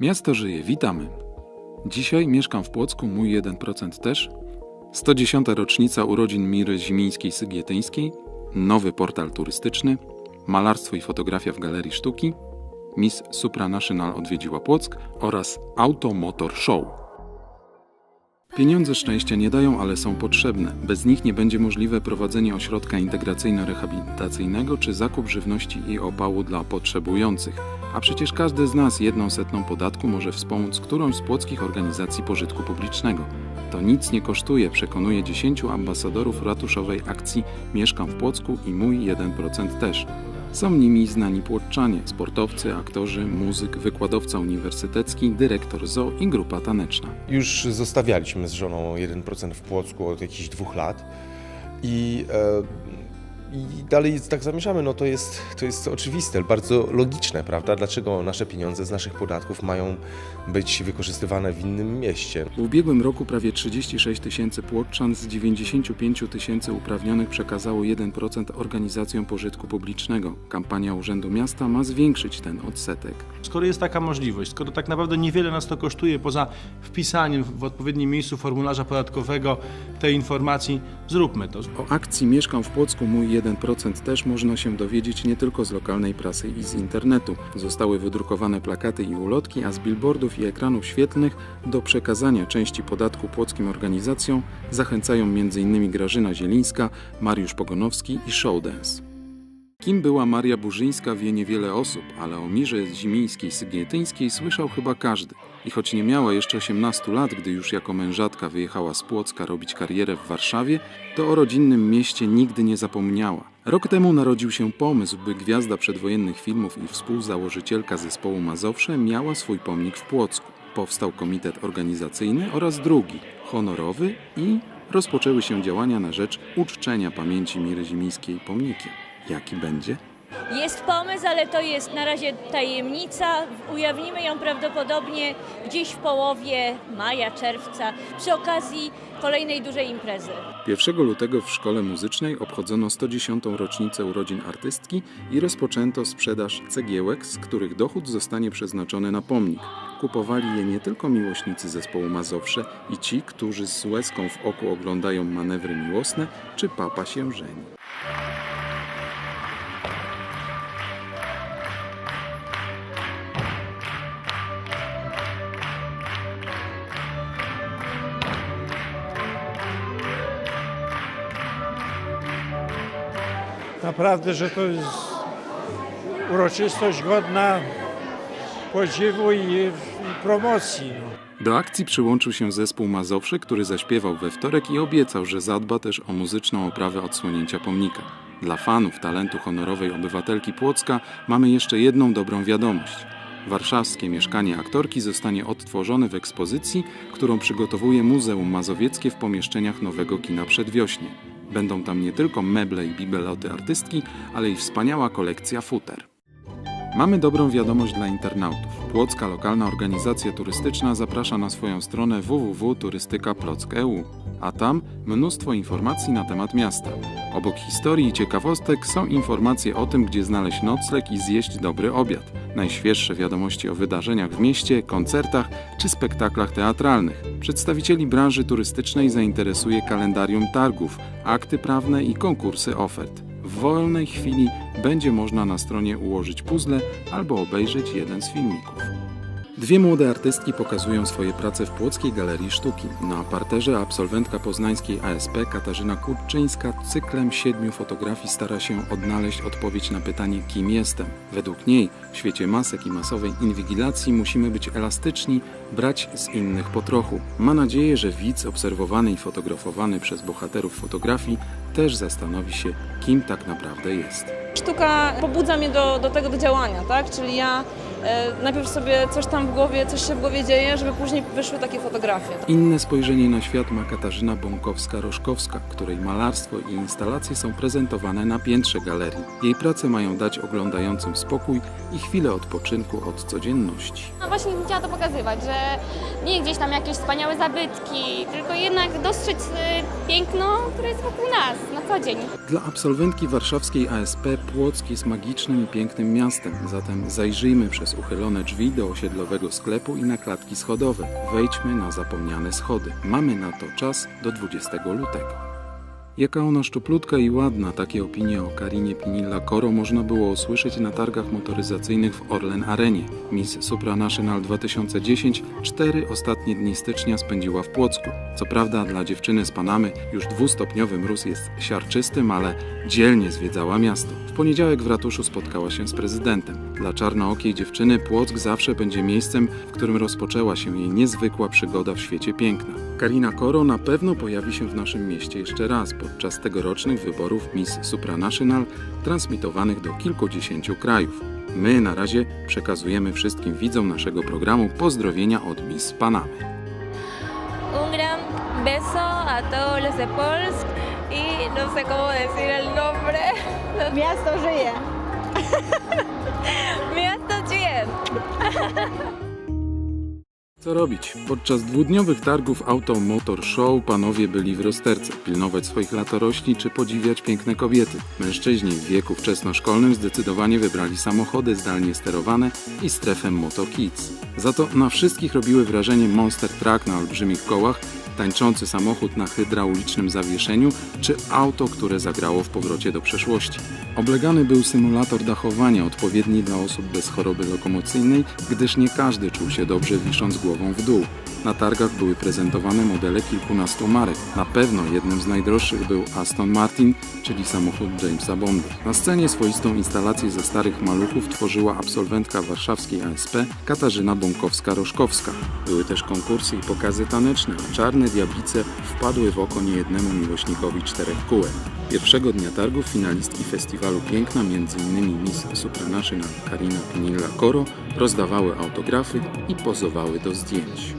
Miasto żyje, witamy. Dzisiaj mieszkam w Płocku, mój 1% też. 110. rocznica urodzin Miry Zimińskiej-Sygietyńskiej, nowy portal turystyczny, malarstwo i fotografia w Galerii Sztuki, Miss Supranational odwiedziła Płock oraz Auto Motor Show. Pieniądze szczęścia nie dają, ale są potrzebne. Bez nich nie będzie możliwe prowadzenie ośrodka integracyjno-rehabilitacyjnego czy zakup żywności i opału dla potrzebujących. A przecież każdy z nas jedną setną podatku może wspomóc którąś z płockich organizacji pożytku publicznego. To nic nie kosztuje, przekonuje 10 ambasadorów ratuszowej akcji Mieszkam w Płocku i mój 1% też. Są nimi znani płotczanie, sportowcy, aktorzy, muzyk, wykładowca uniwersytecki, dyrektor zoo i grupa taneczna. Już zostawialiśmy z żoną 1% w Płocku od jakichś dwóch lat i, e, i dalej tak zamierzamy. No to jest, to jest oczywiste, bardzo logiczne, prawda? Dlaczego nasze pieniądze z naszych podatków mają być wykorzystywane w innym mieście? W ubiegłym roku prawie 36 tysięcy płotczan z 95 tysięcy uprawnionych przekazało 1% organizacjom pożytku publicznego. Kampania Urzędu Miasta ma zwiększyć ten odsetek. Skoro jest taka możliwość, skoro tak naprawdę niewiele nas to kosztuje poza wpisaniem w odpowiednim miejscu formularza podatkowego tej informacji, zróbmy to. O akcji Mieszkam w Płocku Mój 1% też można się dowiedzieć nie tylko z lokalnej prasy i z internetu. Zostały wydrukowane plakaty i ulotki, a z billboardów i ekranów świetlnych do przekazania części podatku płockim organizacjom zachęcają m.in. Grażyna Zielińska, Mariusz Pogonowski i Showdance. Kim była Maria Burzyńska wie niewiele osób, ale o Mirze Zimińskiej-Sygietyńskiej słyszał chyba każdy. I choć nie miała jeszcze 18 lat, gdy już jako mężatka wyjechała z Płocka robić karierę w Warszawie, to o rodzinnym mieście nigdy nie zapomniała. Rok temu narodził się pomysł, by gwiazda przedwojennych filmów i współzałożycielka zespołu Mazowsze miała swój pomnik w Płocku. Powstał komitet organizacyjny oraz drugi, honorowy i rozpoczęły się działania na rzecz uczczenia pamięci Miry Zimińskiej pomnikiem. Jaki będzie? Jest pomysł, ale to jest na razie tajemnica. Ujawnimy ją prawdopodobnie gdzieś w połowie maja, czerwca, przy okazji kolejnej dużej imprezy. 1 lutego w szkole muzycznej obchodzono 110. rocznicę urodzin artystki i rozpoczęto sprzedaż cegiełek, z których dochód zostanie przeznaczony na pomnik. Kupowali je nie tylko miłośnicy zespołu Mazowsze i ci, którzy z łezką w oku oglądają manewry miłosne, czy papa się żeni. Naprawdę, że to jest uroczystość godna podziwu i, promocji. No. Do akcji przyłączył się zespół Mazowsze, który zaśpiewał we wtorek i obiecał, że zadba też o muzyczną oprawę odsłonięcia pomnika. Dla fanów talentu honorowej obywatelki Płocka mamy jeszcze jedną dobrą wiadomość. Warszawskie mieszkanie aktorki zostanie odtworzone w ekspozycji, którą przygotowuje Muzeum Mazowieckie w pomieszczeniach nowego kina Przedwiośnie. Będą tam nie tylko meble i bibeloty artystki, ale i wspaniała kolekcja futer. Mamy dobrą wiadomość dla internautów. Płocka lokalna organizacja turystyczna zaprasza na swoją stronę www.turystyka.plock.eu, a tam mnóstwo informacji na temat miasta. Obok historii i ciekawostek są informacje o tym, gdzie znaleźć nocleg i zjeść dobry obiad. Najświeższe wiadomości o wydarzeniach w mieście, koncertach czy spektaklach teatralnych. Przedstawicieli branży turystycznej zainteresuje kalendarium targów, akty prawne i konkursy ofert. Wolnej chwili będzie można na stronie ułożyć puzzle albo obejrzeć jeden z filmików. Dwie młode artystki pokazują swoje prace w Płockiej Galerii Sztuki. Na parterze absolwentka poznańskiej ASP Katarzyna Kurczyńska cyklem siedmiu fotografii stara się odnaleźć odpowiedź na pytanie kim jestem. Według niej w świecie masek i masowej inwigilacji musimy być elastyczni, brać z innych po trochu. Ma nadzieję, że widz obserwowany i fotografowany przez bohaterów fotografii też zastanowi się kim tak naprawdę jest. Sztuka pobudza mnie do, do tego, do działania, tak? Czyli ja najpierw sobie coś tam w głowie, coś się w głowie dzieje, żeby później wyszły takie fotografie. Inne spojrzenie na świat ma Katarzyna Bąkowska-Roszkowska, której malarstwo i instalacje są prezentowane na piętrze galerii. Jej prace mają dać oglądającym spokój i chwilę odpoczynku od codzienności. No właśnie chciała to pokazywać, że nie gdzieś tam jakieś wspaniałe zabytki, tylko jednak dostrzec y, piękno, które jest wokół nas na co dzień. Dla absolwentki warszawskiej ASP Płock jest magicznym i pięknym miastem, zatem zajrzyjmy przez uchylone drzwi do osiedlowego sklepu i na klatki schodowe. Wejdźmy na zapomniane schody. Mamy na to czas do 20 lutego. Jaka ona szczuplutka i ładna, takie opinie o Karinie Pinilla Koro można było usłyszeć na targach motoryzacyjnych w Orlen Arenie. Miss Supranational 2010 cztery ostatnie dni stycznia spędziła w Płocku. Co prawda dla dziewczyny z Panamy już dwustopniowy mróz jest siarczystym, ale dzielnie zwiedzała miasto. W poniedziałek w ratuszu spotkała się z prezydentem. Dla czarnookiej dziewczyny Płock zawsze będzie miejscem, w którym rozpoczęła się jej niezwykła przygoda w świecie piękna. Karina Koro na pewno pojawi się w naszym mieście jeszcze raz podczas tegorocznych wyborów Miss Supranational transmitowanych do kilkudziesięciu krajów. My na razie przekazujemy wszystkim widzom naszego programu pozdrowienia od Miss Panamy. Un gran beso a todos los de Polsk y no sé cómo decir el nombre. Miasto żyje. Miasto Chien. Co robić? Podczas dwudniowych targów Auto Motor Show panowie byli w rozterce, pilnować swoich latorośli czy podziwiać piękne kobiety. Mężczyźni w wieku wczesnoszkolnym zdecydowanie wybrali samochody zdalnie sterowane i strefę Moto Kids. Za to na wszystkich robiły wrażenie Monster Truck na olbrzymich kołach, tańczący samochód na hydraulicznym zawieszeniu czy auto, które zagrało w powrocie do przeszłości. Oblegany był symulator dachowania odpowiedni dla osób bez choroby lokomocyjnej, gdyż nie każdy czuł się dobrze wisząc głową w dół. Na targach były prezentowane modele kilkunastu marek. Na pewno jednym z najdroższych był Aston Martin, czyli samochód Jamesa Bonda. Na scenie swoistą instalację ze starych maluchów tworzyła absolwentka warszawskiej ASP Katarzyna Bąkowska-Roszkowska. Były też konkursy i pokazy taneczne, a czarne diablice wpadły w oko niejednemu miłośnikowi czterech kółek. Pierwszego dnia targów finalistki festiwalu piękna, m.in. Miss Supranational Karina Pinilla Koro, rozdawały autografy i pozowały do zdjęć.